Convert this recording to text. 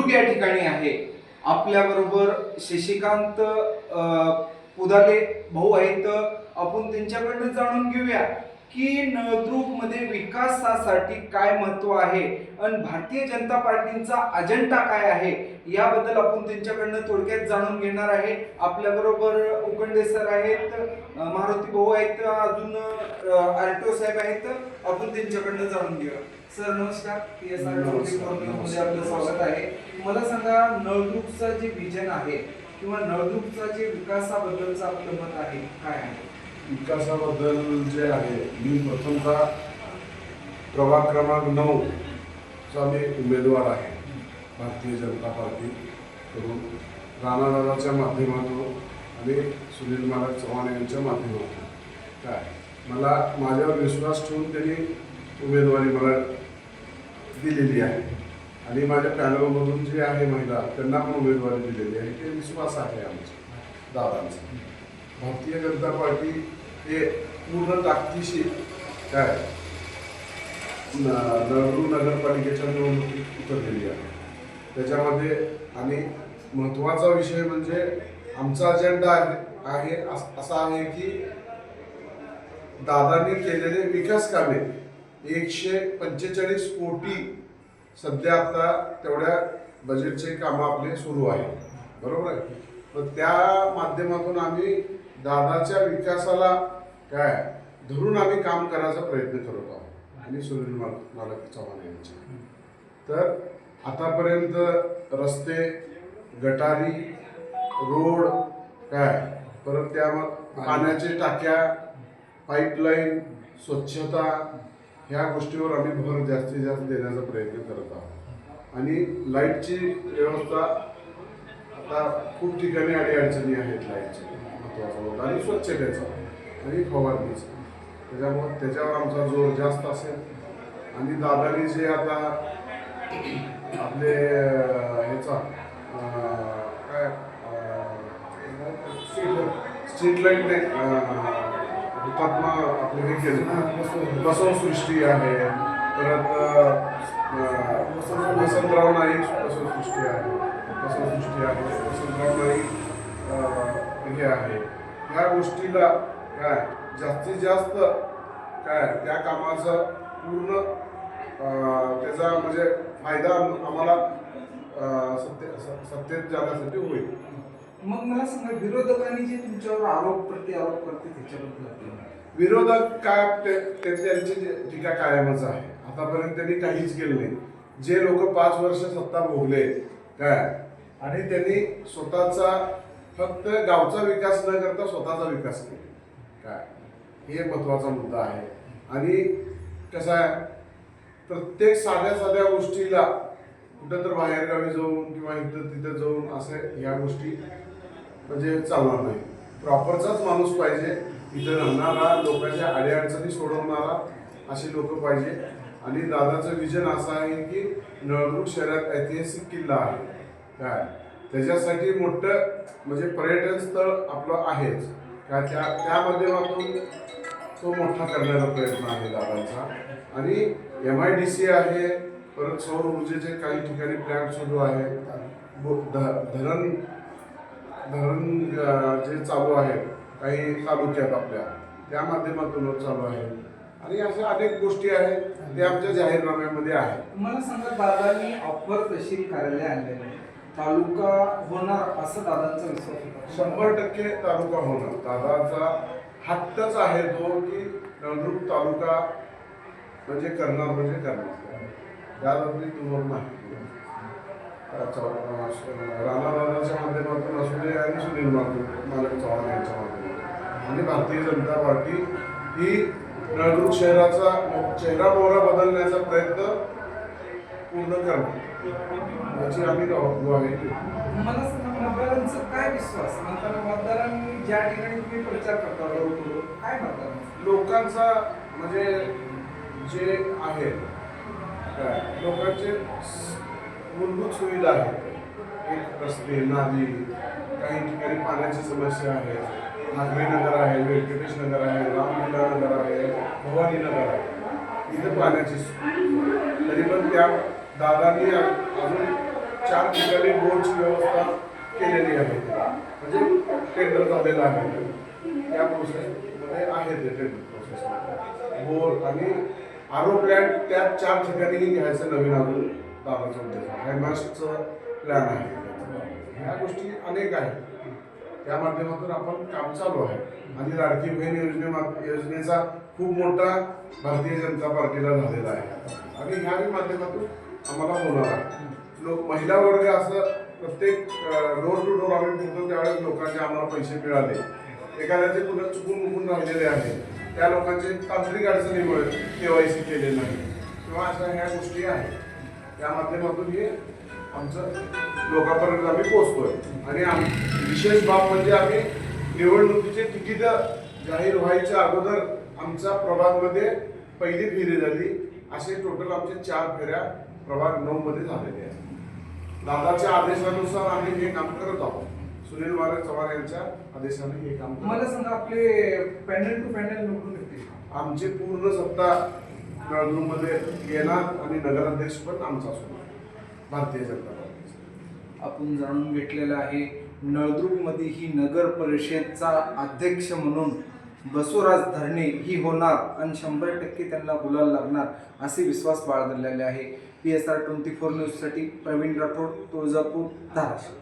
नळदुर्ग या ठिकाणी आहे. आपल्याबरोबर शशिकांत पुदाले भाऊ आहेत. आपण त्यांच्याकडनं जाणून घेऊया की नळदुर्गमध्ये विकासासाठी काय महत्त्व आहे आणि भारतीय जनता पार्टीचा अजेंडा काय आहे याबद्दल आपण त्यांच्याकडनं थोडक्यात जाणून घेणार आहे. आपल्या बरोबर उकंडे सर आहेत मारुती भाऊ आहेत अजून आरटीओ साहेब आहेत. आपण त्यांच्याकडनं जाणून घेऊया. सर नमस्कार. पी एस आरमध्ये आपलं स्वागत आहे. मला सांगा नळदुर्गचं जे विजन आहे किंवा नळदुर्गचं जे विकासाबद्दलचं आपलं मत आहे काय आहे? विकासाबद्दल जे आहे मी प्रथमतः प्रभाग क्रमांक नऊ चा मी उमेदवार आहे. भारतीय जनता पार्टी कडून राणादादाच्या माध्यमातून आणि सुनील महाराज चव्हाण यांच्या माध्यमातून. काय? मला माझ्यावर विश्वास ठेवून त्यांनी उमेदवारी मला दिलेली आहे. आणि माझ्या पॅनलमधून जे आहे महिला त्यांना पण उमेदवारी दिलेली आहे. ते विश्वास आहे आमचा दादांचा. भारतीय जनता पार्टी हे पूर्ण ताकदीशी काय? न- नळदूर नगरपालिकेच्या निवडणुकीत उतरलेली आहे. त्याच्यामध्ये आणि महत्त्वाचा विषय म्हणजे आमचा अजेंडा आहे असा आहे की दादांनी केलेले विकास कामे एकशे पंचेचाळीस कोटी सध्या आता तेवढ्या बजेटचे कामं आपले सुरू आहे बरोबर आहे? तर त्या माध्यमातून आम्ही दादाच्या विकासाला काय धरून आम्ही काम करायचा प्रयत्न करत आहोत. आणि सुनील माल मालक चव्हाण यांचे. तर आतापर्यंत रस्ते गटारी रोड काय? परत त्या पाण्याच्या टाक्या पाईपलाईन स्वच्छता ह्या गोष्टीवर आम्ही भर जास्तीत जास्त देण्याचा प्रयत्न करत आहोत. आणि लाईटची व्यवस्था आता खूप ठिकाणी आणि अडचणी आहेत लाईटची महत्त्वाचा होता. आणि स्वच्छतेचा आणि फवारणीचा. त्याच्यामुळे त्याच्यावर आमचा जोर जास्त असेल. आणि दादानी जे आता आपले ह्याचा काय स्ट्रीट लाइट नाही हुतात्मा आपले हे केले. बसवसृष्टी आहे. परत वसंतराव नाईक बसवसृष्टी आहे. बसवसृष्टी आहे. वसंतराव नाईक हे आहे. ह्या गोष्टीला काय? जास्तीत जास्त काय? त्या कामाचं पूर्ण त्याचा म्हणजे फायदा आम्हाला सत्य स- सत्तेत जाण्यासाठी होईल. मग मला सांगा विरोधकांनी जे तुमच्यावर आरोप प्रति आरोप करते त्याच्याबद्दल विरोधक काय ते ते- त्यांची जी- टीका कायमच आहे. आतापर्यंत त्यांनी काहीच केलं नाही. जे लोक पाच वर्ष सत्ता भोगले काय? आणि त्यांनी स्वतःचा फक्त गावचा विकास न करता स्वतःचा विकास केला. काय? हे महत्त्वाचा मुद्दा आहे. आणि कसं आहे प्रत्येक साध्या साध्या गोष्टीला कुठं तर बाहेरगावी जाऊन किंवा इथं तिथं जाऊन असे या गोष्टी म्हणजे चालणार नाही. प्रॉपरचाच माणूस पाहिजे इथं राहणारा लोकांच्या अडीअडचणी सोडवणारा असे लोक पाहिजे. आणि दादाचं विजन असं आहे की नळदुर्ग शहरात ऐतिहासिक किल्ला आहे. काय? त्याच्यासाठी मोठं म्हणजे पर्यटन स्थळ आपलं आहेच. काय? त्या त्या माध्यमातून तो मोठा करण्याचा प्रयत्न आहे दादांचा. आणि एम आय डी सी आहे परत सौर ऊर्जेचे काही ठिकाणी प्लॅन्ट सुरू आहे. ध- धरण धरण जे चालू आहे काही तालुक्यात आपल्या त्या माध्यमातून चालू आहे. आणि अशा अनेक गोष्टी आहेत ते आमच्या जाहीरनाम्यामध्ये आहेत मला सांगा दादांनी अप्पर तहसील कार्यालय आणलेलं आहे. तालुका होणार असं दादांचा विश्वास होता. शंभर टक्के तालुका होणार. दादाचा हट्टच आहे तो की नळदुर्ग तालुका म्हणजे करणार म्हणजे करणार. त्याबद्दल तुम्हाला माहिती राणादादाच्या माध्यमातून असू दे आणि सुनील माधव मालक चव्हाण यांच्या माध्यमातून. आणि भारतीय जनता पार्टी ही नळदुर्ग शहराचा चेहरा मोहरा बदलण्याचा प्रयत्न पूर्ण करणार. याची आम्ही ग्वाही काय विश्वास? मतदारांनी ज्या ठिकाणी तुम्ही प्रचार करता काय लोकांचा म्हणजे जे आहे काय? लोकांचे मूलभूत सुविधा आहेत. एक रस्ते नाली काही ठिकाणी पाण्याची समस्या आहे. नागरी नगर आहे व्यंकटेश नगर आहे रामलीला नगर आहे भवानी नगर आहे. इथं पाण्याची तरी पण त्या दादांनी अजून चार ठिकाणी बोर्डची व्यवस्था केलेली आहे. म्हणजे टेंडर झालेलं आहे. त्या प्रोसेसमध्ये आहे ते टेंडर प्रोसेसमध्ये बोर आणि आरो प्लॅन त्या चार ठिकाणी घ्यायचं नवीन अजून. बाबाचा उद्देश. आहे प्लॅन आहे. ह्या गोष्टी अनेक आहेत. त्या माध्यमातून आपण काम चालू आहे. आणि लाडकी बहीण योजने योजनेचा खूप मोठा भारतीय जनता पार्टीला झालेला आहे. आणि ह्या माध्यमातून आम्हाला होणार आहे. लोक महिला वर्ग असं प्रत्येक डोर टू डोर आम्ही फिरतो त्यावेळेस लोकांचे आम्हाला पैसे मिळाले. एखाद्याचे पुन्हा चुकून मुकून राहिलेले आहे त्या लोकांचे तांत्रिक अडचणीमुळे सी केले नाही. किंवा अशा ह्या गोष्टी आहेत. त्या माध्यमातून हे आमचं लोकांपर्यंत आम्ही पोहोचतोय. आणि आम विशेष बाब म्हणजे आम्ही निवडणुकीचे तिकीट जाहीर व्हायच्या अगोदर आमच्या प्रभागमध्ये पहिली फेरी झाली. असे टोटल आमचे चार फेऱ्या प्रभाग नऊ मध्ये झालेले आहेत. दादाच्या आदेशानुसार आम्ही हे काम करत आहोत. सुनील महाराज चव्हाण यांच्या आदेशाने हे काम मला. सांगा आपले पॅनल टू पॅनल निवडून येते आमची पूर्ण सत्ता नळदूरमध्ये येणार आणि नगराध्यक्ष पण आमचा असणार. भारतीय जनता पार्टीचा. आपण जाणून घेतलेलं आहे नळदुर्गमध्ये ही नगर परिषदचा अध्यक्ष म्हणून बसवराज धरणे ही होणार आणि शंभर टक्के त्यांना बोलायला लागणार असे विश्वास बाळगलेले आहे. P S R twenty four न्यूजसाठी प्रवीण राठोड तुळजापूर धाराशिव.